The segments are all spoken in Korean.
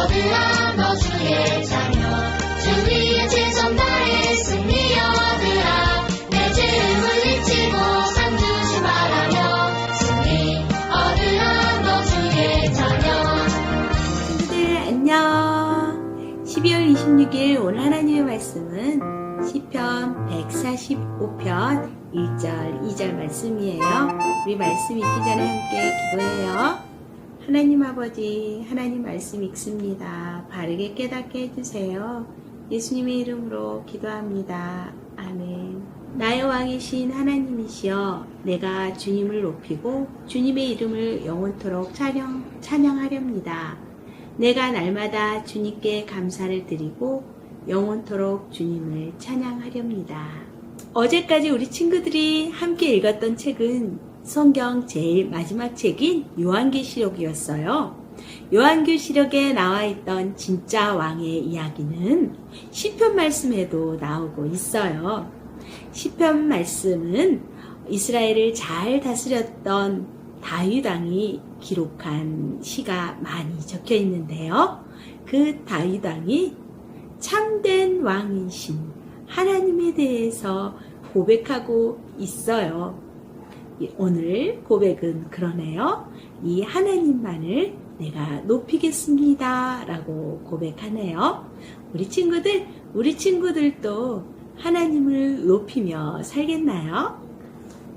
여들아 너 주의 자녀 주 위에 제전 나했으니 여들아 내 죄를 물리치고 상 주지 말하며 승리 얻으라 너 주의 자녀 친구들 안녕. 12월 26일 오늘 하나님의 말씀은 시편 145편 1절 2절 말씀이에요. 우리 말씀 읽기 전에 함께 기도해요. 하나님 아버지, 하나님 말씀 읽습니다. 바르게 깨닫게 해주세요. 예수님의 이름으로 기도합니다. 아멘. 나의 왕이신 하나님이시여, 내가 주님을 높이고 주님의 이름을 영원토록 찬양, 찬양하렵니다. 내가 날마다 주님께 감사를 드리고 영원토록 주님을 찬양하렵니다. 어제까지 우리 친구들이 함께 읽었던 책은 성경 제일 마지막 책인 요한계시록이었어요. 요한계시록에 나와 있던 진짜 왕의 이야기는 시편 말씀에도 나오고 있어요. 시편 말씀은 이스라엘을 잘 다스렸던 다윗 왕이 기록한 시가 많이 적혀 있는데요. 그 다윗 왕이 참된 왕이신 하나님에 대해서 고백하고 있어요. 오늘 고백은 그러네요. 이 하나님만을 내가 높이겠습니다. 라고 고백하네요. 우리 친구들, 우리 친구들도 하나님을 높이며 살겠나요?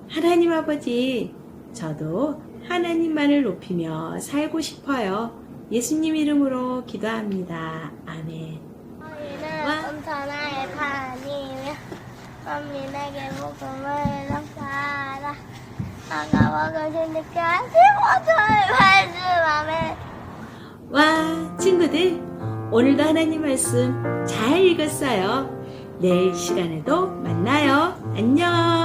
하나님 아버지, 저도 하나님만을 높이며 살고 싶어요. 예수님 이름으로 기도합니다. 아멘. 와. 너희는 온전하의 판이며 만민에게 복음을 전파하라 와, 친구들, 오늘도 하나님 말씀 잘 읽었어요. 내일 시간에도 만나요. 안녕.